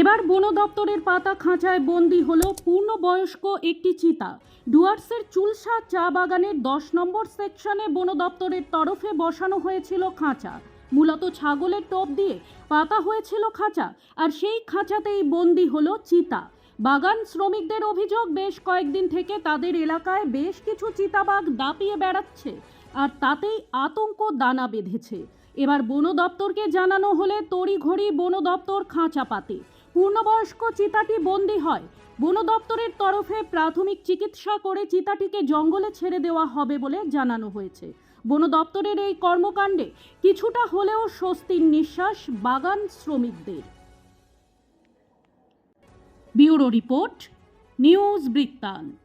এবার বন দপ্তরের পাতা খাঁচায় বন্দি হলো পূর্ণবয়স্ক একটি চিতা। ডুয়ার্সের চুলসা চা বাগানের দশ নম্বর সেকশনে বন দপ্তরের তরফে বসানো হয়েছিল খাঁচা। মূলত ছাগলের টোপ দিয়ে পাতা হয়েছিল খাঁচা, আর সেই খাঁচাতেই বন্দি হলো চিতা। বাগান শ্রমিকদের অভিযোগ, বেশ কয়েকদিন থেকে তাদের এলাকায় বেশ কিছু চিতাবাঘ দাপিয়ে বেড়াচ্ছে, আর তাতেই আতঙ্ক দানা বেঁধেছে। এবার বন দপ্তরকে জানানো হলে তড়িঘড়ি বন দপ্তর খাঁচা পাতে। পূর্ণবয়স্ক চিতাটি বন্দী হয়। বন দপ্তরের তরফে প্রাথমিক চিকিৎসা করে চিতাটিকে জঙ্গলে ছেড়ে দেওয়া হবে বলে জানানো হয়েছে। বন দপ্তরের এই কর্মকাণ্ডে কিছুটা হলেও স্বস্তির নিঃশ্বাস বাগান শ্রমিকদের। ব্যুরো রিপোর্ট, নিউজ বৃত্তান্ত।